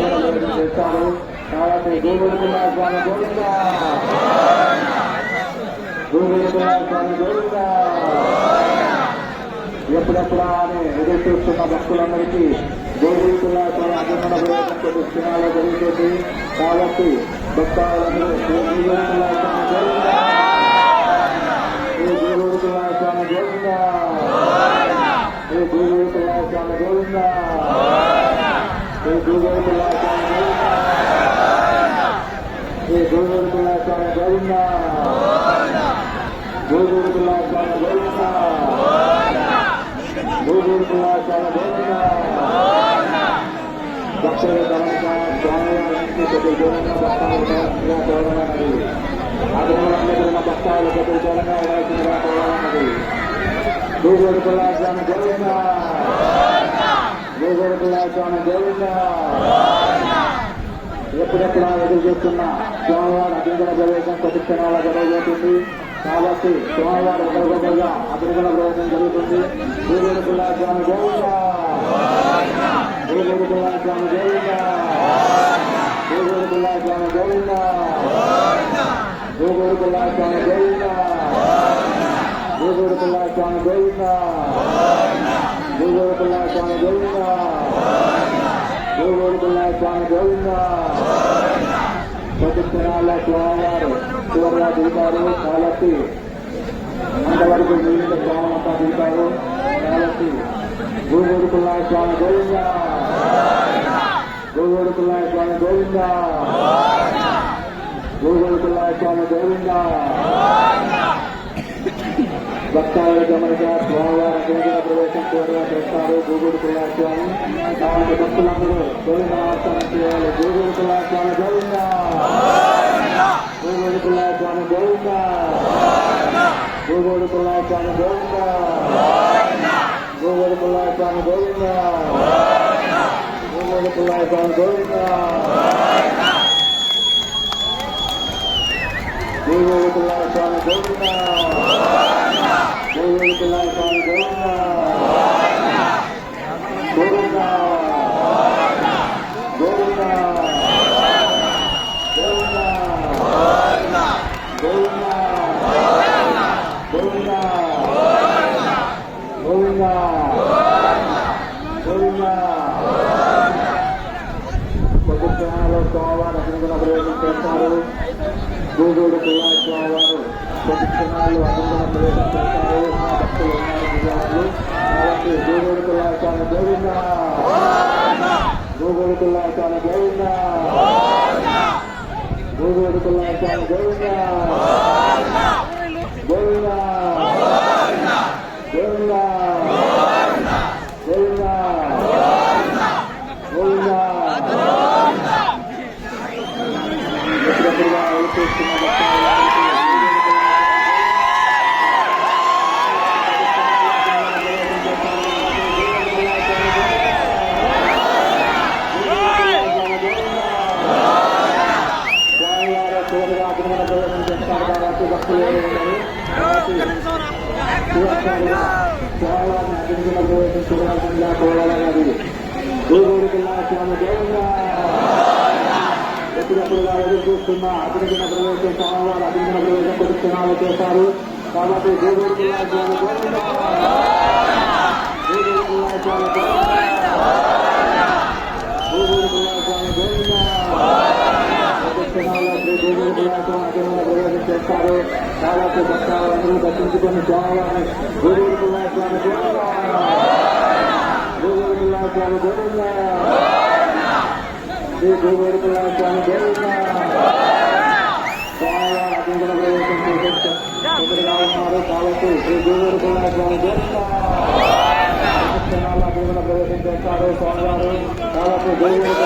కూడా చేస్తారు కాబట్టి గూగుల్ కుమార్ స్వామి గోవింద గూగుల్ కుమార్ స్వామి గోవింద ఎప్పుడెప్పుడా అని ఎదురు చూస్తున్న భక్తులందరికీ గోగుల్ కుమార్ స్వామి అభిమాన ప్రయోజనం కొన్ని జరుగుతుంది కాబట్టి భక్తులందరూ గూగుల్ కుమార్ స్వామి గోవింద గూగుల్ Google Glass and Gorilla. BJP స్వామి దేవుడా ఎప్పుడెప్పుడా ఎదురు చూస్తున్న? సోమవారం అగ్నిగణ ప్రవేశం కొద్ది క్షణాల జరగబోతుంది. కాబట్టి సోమవారం ఒకరికొకరుగా అగ్నిగణ ప్రవేశం జరుగుతుంది. బీజేపీ స్వామి దేవుడా బీజేపీ స్వామి దేవుడా బీజేపీ స్వామి దేవుడా బీజేపీ స్వామి దేవుడా బీజేపీ స్వామి దేవుడా ದೇವೇಗೌಡ ಸ್ವಾಮಿ ಗೋವಿಂದ ದೇವೇಗೌಡ ಸ್ವಾಮಿ ಗೋವಿಂದ ಸದಸ್ಯರಾದ ಸೋಮವಾರು ಶಿವರಾಧಿಕಾರು ಕಾಲತಿ ಮಂಗಳವರೆಗೂ ನೀಡಿದ ಸೋಮನಾಥಾಧಿಕಾರು ಕಾಲತಿ ಗುರುಗುರುಕುಲ ಸ್ವಾಮಿ ಗೋವಿಂದ ಗುರುಗುರುಕುಲ ಸ್ವಾಮಿ ಗೋವಿಂದ ಗುರುಗುರುಕುಲ ಸ್ವಾಮಿ ಗೋವಿಂದ ಭಕ್ತಾದಿಗಳು ಗಮನಿಸಿದ ಸೋಮವಾರ ಕೇಂದ್ರ ಪ್ರವೇಶ ಕೋರುವ ಭಕ್ತಾರು ಗೂಗೂರು ಕುಲಾಸ್ವಾಮಿ ನಾವು ಭಕ್ತುಲಂದರು ಗೋವಿಂದನಾಥನ ಕೇವಲ ಗೂಗೂರು ಕುಲಾಸ್ವಾಮಿ ಗೋವಿಂದ ಗೂಗೂರು ಕುಲಾಸ್ವಾಮಿ ಗೋವಿಂದ గోగోడు కులాచాను గోవింద గోగోడు కులాచాను గోవింద గోగోడు కులాచాను గోవింద గోగోడు కులాచాను గోవింద. గోవింద. గోవిందా. ప్రభుత్వంలో సోమవారం అభినందన ప్రవేశం చేస్తారు గూడూరు పిల్లల స్వామివారు ప్రభుత్వంలో అభినందన ప్రవేశం చేస్తారు మా భక్తులు ఉన్నారు కాబట్టి గూడూరు పిల్లల స్వామి గూడూరు పిల్లల స్వామి గూడూరు పిల్లల స్వామి గోవింద గోవింద గోవింద ఎప్పుడెప్పుడుగా వెళ్ళిపోతున్న స్వామివారు చివరిగా అభినందన చేస్తారు కాబట్టి భక్తులు ఉన్నారు కాబట్టి శివస్వామిగా ప్రవేశం చూడాల్సిందిగా కోరాలన్నది గోగోడు జిల్లా స్వామి దేవంగా ఎప్పుడెప్పుడుగా ఎదురు చూస్తున్న అభినందన ప్రవేశం స్వామివారు అభినందన ప్రవేశం చేశారు కాబట్టి గోగోడు జిల్లా స్వామి గోవింద గోగోడు జిల్లా స్వామి గోగోడు జిల్లా స్వామి గోవింద నమస్కారం దాదాపు భక్తాలందరూ దర్శించుకొని స్వామివారిని గోవింద స్వామి గోవింద స్వామి గోవింద శ్రీ గోవింద స్వామి గోవింద స్వామివారి ప్రవేశం చేసేట్టు ఎదురుగా ఉన్నారు కాబట్టి శ్రీ గోవింద స్వామి గోవింద ప్రవేశం చేస్తారు స్వామివారు కాబట్టి గోవింద